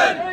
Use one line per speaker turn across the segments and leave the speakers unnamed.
সন্ত্রাসীদের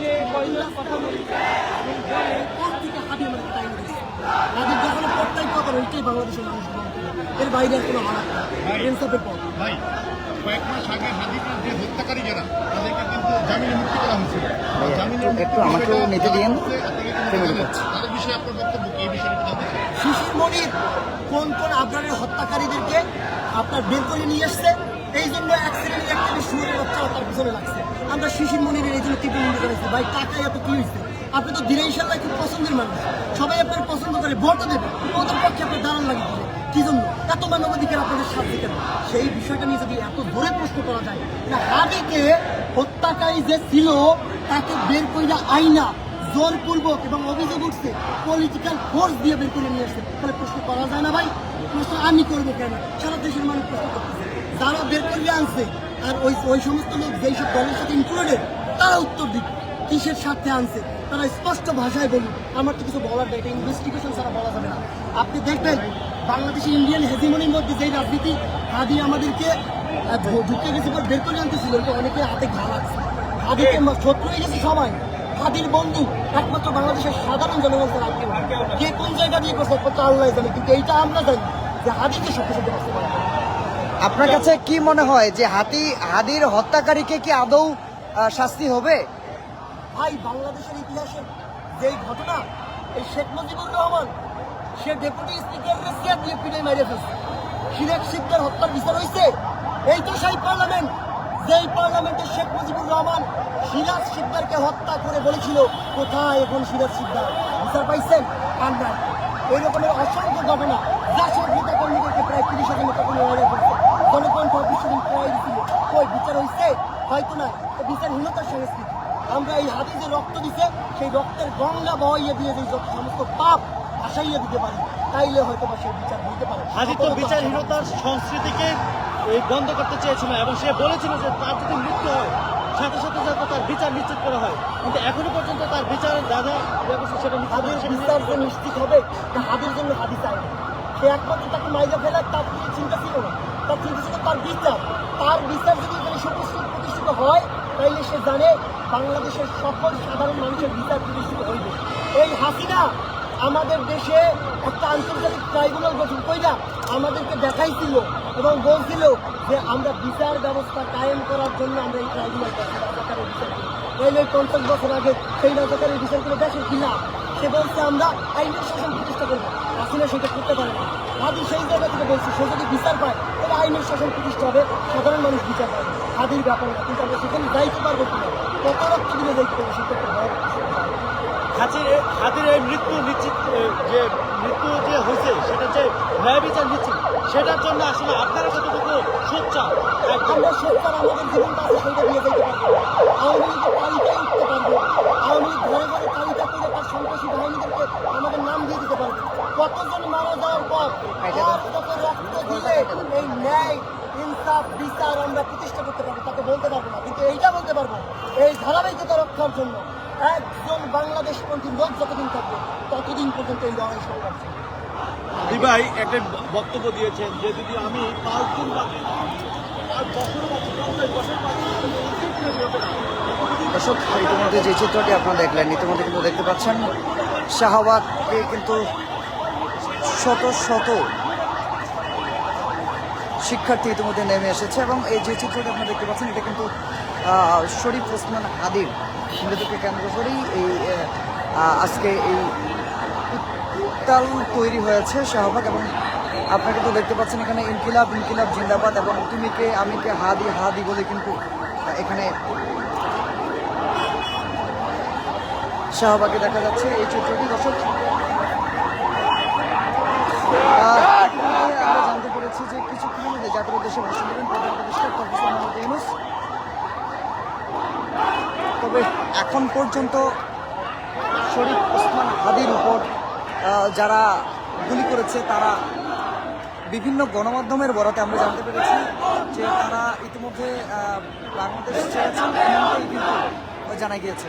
যে কথা বলি হাবি আমাদের টাইম দিচ্ছে কথা ওইটাই বাংলাদেশের মানুষ এর বাইরে আর কোনো ইনসাফের পথ।
ভাই কয়েক মাস আগে হাদিফের যে হত্যাকারী যারা তাদেরকে কিন্তু জামিনে মুক্তি করা হয়েছিল।
একটু আমাকেও নিতে দিন।
আপনাদেরকে নিতে
ফ্যামিলি
দিন।
করছি।
তাদের বিষয়ে আপনার বক্তব্য কি? এই বিষয়ে একটু জানতে চাই।
শিশির মনির কোন কোন আবরারের হত্যাকারীদেরকে আপনার বের করে নিয়ে এসছে? এই জন্য অ্যাক্সিডেন্ট একটা শুয়ে বাচ্চা তার পিছনে লাগছে। আমরা শিশির মনিরের এই জন্য তীব্র নিন্দা করেছি। ভাই টাকায় এত কি হয়েছে? আপনি তো দিনে ইনশাল্লাহ খুব পছন্দের মানুষ। সবাই আপনার পছন্দ করে, ভোটও দেবে। ওদের পক্ষে আপনার দাঁড়ান লাগে কি জন্য? এত মানবাধিকার আপনাদের সাথে কেন? সেই বিষয়টা নিয়ে যদি এত ধরে প্রশ্ন করা যায় না হাবিকে হত্যাকারী যে ছিল, তাকে বের কইরা আইনা, জোরপূর্বক এবং অভিযোগ উঠছে পলিটিক্যাল ফোর্স দিয়ে বের করে নিয়ে আসছে। তাহলে প্রশ্ন করা যায় না ভাই? প্রশ্ন আমি করব কেন? সারা দেশের মানুষ প্রশ্ন করতেছে। যারা বের করে আনছে, আর ওই ওই সমস্ত লোক যেই সব দলের সাথে ইনক্লুডেড তারা উত্তর দিক কিসের স্বার্থে আনছে? তারা স্পষ্ট ভাষায় বলুন আমার তো কিছু বলার নেই, এটা ইনভেস্টিগেশন ছাড়া বলা যাবে না। আপনি দেখবেন, বাংলাদেশে ইন্ডিয়ান হেজিমনির মধ্যে যেই রাজনীতি, হাদি আমাদেরকে ঢুকে গেছে পর বের করে আনতেছিল অনেকে হাতে ঘা লাগছে। হাদিকে শত্রু হয়ে গেছে সবাই। হাদির বন্ধু একমাত্র বাংলাদেশের সাধারণ জনগণ আর কে কোন জায়গা দিয়ে করছে একমাত্র আল্লাহ জানে, কিন্তু এইটা আমরা জানি যে হাদিকে শক্তিশালী করতে পারে
আপনার কাছে কি মনে হয় যে হাতি, হাদির হত্যাকারীকে কি আদৌ শাস্তি হবে?
ভাই, বাংলাদেশের ইতিহাসে যেই ঘটনা, এই শেখ মুজিবুর রহমান, সে ডেপুটি স্পিকারের চেয়ার দিয়ে পিড়ে মেরে ফেলছে। সিরাজ শিকদার হত্যার বিচার হয়েছে এই তো সেই পার্লামেন্ট, যেই পার্লামেন্টে শেখ মুজিবুর রহমান সিরাজ শিকদারকে হত্যা করে বলেছিল, কোথায় এখন সিরাজ শিকদার? বিচার পাইছেন? পান নাই। এই রকমের অসংখ্য ঘটনা, যা সব নেতা কর্মীদেরকে প্রায় তিরিশ হাজার নেতা কর্মী মেরে ফেলছে। জনকণ্ঠ অফিস কয় দিছিল কই বিচার হয়েছে হয়তো না বিচারহীনতার সংস্কৃতি। আমরা এই হাতে যে রক্ত দিছে সেই রক্তের গঙ্গা বহাইয়ে দিয়ে যে যত সমস্ত পাপ আসাইয়ে দিতে পারি তাইলে হয়তো বা সেই বিচার হইতে পারে।
হাজি তো বিচারহীনতার সংস্কৃতিকে এই বন্ধ করতে চেয়েছিল এবং সে বলেছিল যে তার যদি মৃত্যু হয় সাথে সাথে যাতে তার বিচার নিশ্চিত করা হয়। কিন্তু এখনও পর্যন্ত তার বিচার দাদা সেটা
বিচার যে নিশ্চিত হবে তা হাদির জন্য হাদি চায় না। সে একমাত্র তাকে মাইরে ফেলার তার চিন্তা ছিল না। তার চিন্তা ছিল তার বিচার। তার বিচার যদি এখানে সুপ্রতিষ্ঠিত প্রতিষ্ঠিত হয় তাইলে সে জানে বাংলাদেশের সকল সাধারণ মানুষের বিচার প্রতিষ্ঠিত হইবে। এই হাসিনা আমাদের দেশে একটা আন্তর্জাতিক ট্রাইব্যুনাল গঠন কইরা আমাদেরকে দেখাইছিল এবং বলছিল যে আমরা বিচার ব্যবস্থা কায়েম করার জন্য আমরা এই ট্রাইব্যুনাল রাজাকারের বিচার পঞ্চাশ বছর আগে সেই রাজাকারের বিচার করে দেশের কিনা সে বলছে আমরা আইনের শাসন প্রতিষ্ঠা করব। আসলে সেটা করতে পারে না। হাদি সেই জায়গা থেকে বলছি, সে যদি বিচার পায় তাহলে আইনের শাসন প্রতিষ্ঠা হবে সাধারণ মানুষ বিচার পাবে। হাদির ব্যাপার না কিন্তু আমরা সেখানে যাইতে পারব কিনা কত রক্ত দিলে যাইতে পারব সেটা একটা বিষয়।
হাজির হাজির এই মৃত্যু নিশ্চিত যে মৃত্যু যে হয়েছে সেটা যে ন্যায় বিচার নিচ্ছেন সেটার জন্য আসলে আপনারা কতটুকু সোচ্চার?
আমরা সরকার আমাদের জীবনটা আছে সেটা দিয়ে যেতে পারব। আওয়ামী লীগের তালিকায় উঠতে পারব। আওয়ামী লীগ ঘরে ঘরে তালিকা করে তার সন্ত্রাসী বাহিনীদেরকে আমাদের নাম দিয়ে দিতে পারব কতজন মারা যাওয়ার পর আর কত রক্ত দিলে এই ন্যায় ইনসাফ বিচার আমরা প্রতিষ্ঠা করতে পারব তাকে বলতে পারব না কিন্তু এইটা বলতে পারব এই রক্ষার জন্য একজন বাংলাদেশপন্থী লোক যতদিন থাকবে ততদিন পর্যন্ত এই লড়াই সংগ্রাম চলবে।
ভাই একটা বক্তব্য দিয়েছেন যে যদি আমি পাঁচ দিন
দর্শক ইতিমধ্যে যে চিত্রটি আপনারা দেখলেন ইতিমধ্যে কিন্তু দেখতে পাচ্ছেন শাহবাগকে কিন্তু শত শত শিক্ষার্থী ইতিমধ্যে নেমে এসেছে এবং এই যে চিত্রটি আপনারা দেখতে পাচ্ছেন এটা কিন্তু শরীফ ওসমান হাদির মৃত্যুকে কেন্দ্র করেই এই আজকে এই উত্তাল তৈরি হয়েছে শাহবাগ এবং আপনাকে তো দেখতে পাচ্ছেন এখানে ইনকিলাব ইনকিলাব জিন্দাবাদ এবং তুমিকে, আমিকে হাদি হাদি বলে কিন্তু এখানে শাহবাগে দেখা যাচ্ছে এই চিত্রটি। দর্শক আমরা জানতে পেরেছি যে কিছুক্ষণ মধ্যে জাতীয় দেবেন প্রধান উপদেষ্টা প্রফেসর মোহাম্মদ ইউনুস। তবে এখন পর্যন্ত শরীফ ওসমান হাদির উপর যারা গুলি করেছে, তারা বিভিন্ন গণমাধ্যমের বরাতে আমরা জানতে পেরেছি যে তারা ইতিমধ্যে বাংলাদেশ ছেড়েছেন এমনটাই কিন্তু জানা গিয়েছে।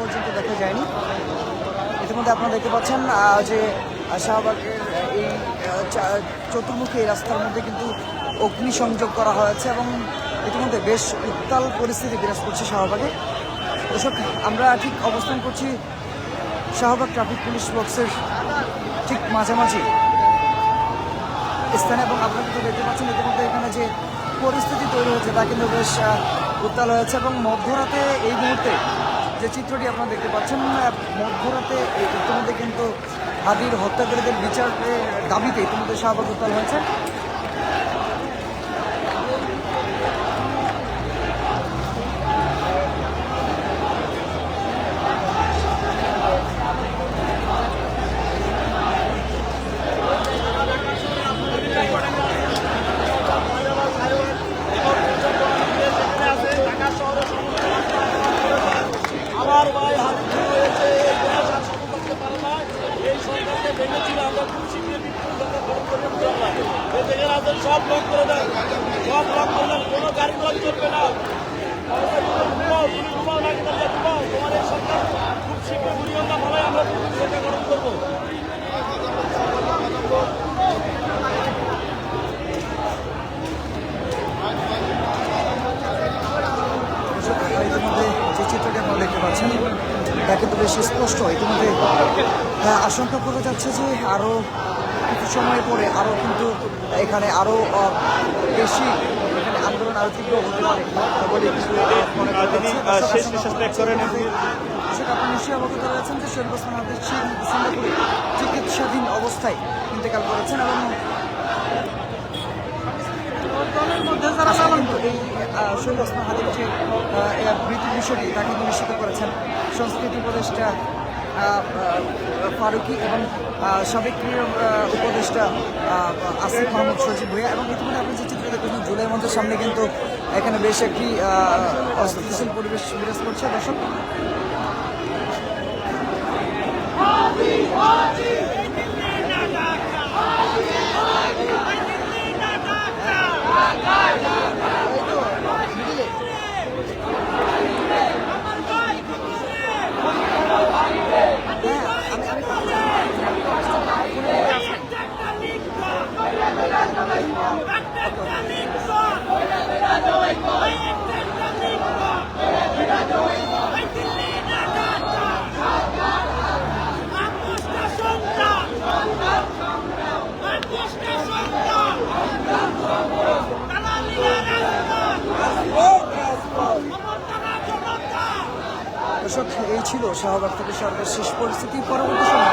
পর্যন্ত দেখা যায়নি। ইতিমধ্যে আপনারা দেখতে পাচ্ছেন যে শাহবাগের এই চতুর্মুখী এই রাস্তার মধ্যে কিন্তু অগ্নিসংযোগ করা হয়েছে এবং ইতিমধ্যে বেশ উত্তাল পরিস্থিতি বিরাজ করছে শাহবাগে। দর্শক, আমরা ঠিক অবস্থান করছি শাহবাগ ট্রাফিক পুলিশ বক্সের ঠিক মাঝামাঝি স্থানে এবং আপনারা কিন্তু দেখতে পাচ্ছেন ইতিমধ্যে এখানে যে পরিস্থিতি তৈরি হয়েছে তা কিন্তু বেশ উত্তাল হয়েছে এবং মধ্যরাতে এই মুহূর্তে যে চিত্রটি আপনারা দেখতে পাচ্ছেন মধ্যরাতে ইতিমধ্যে কিন্তু হাদির হত্যাকারীদের বিচারের দাবিতে ইতিমধ্যে শাহবাগ উত্তাল হয়েছে
আমার ভাই হাতে ধরে হয়েছে এই দেশ আর শুরু করতে পারে না এই সরকারকে ভেঙেছিল আমরা খুব শীঘ্রই বিপুল দরকার গ্রহণ করে লক করে দেন সব লক কোনো গাড়ি ঘোড়া চলবে না তোমার এই সরকার খুব শীঘ্রই বুঝিয়ে ভালো আমরা সরকার গ্রহণ করব
ইতিমধ্যে যে চিত্রটি আপনারা দেখতে পাচ্ছেন তা কিন্তু বেশ স্পষ্ট ইতিমধ্যে আহ, আশঙ্কা করা যাচ্ছে যে আরও কিছু সময় পরে আরও কিন্তু এখানে আরও বেশি এখানে আন্দোলন আরও তীব্র হতে পারে বলে কিছু আহ, করা যাচ্ছে।
শেষ নিঃশ্বাস ত্যাগ করেন।
দর্শক, আপনি নিশ্চয়ই অবগত রয়েছেন যে শরীফ ওসমান আহমেদ শেখ সিঙ্গাপুরে চিকিৎসাধীন অবস্থায় ইন্তেকাল করেছেন এবং শহীদ ওসমান হাদির যে মৃত্যুর বিষয়টি তা কিন্তু নিশ্চিত করেছেন সংস্কৃতি উপদেষ্টা ফারুকি এবং সাবেক উপদেষ্টা আসিফ মাহমুদ সজিব ভুইয়া এবং ইতিমধ্যে আপনি যে চিত্র দেখেছেন, জুলাই মঞ্চের সামনে কিন্তু এখানে বেশ একটি অস্থিতিশীল পরিবেশ বিরাজ করছে। দর্শক। দর্শক এই ছিল শাহবাগ থেকে সরকার শেষ পরিস্থিতি। পরবর্তী সময়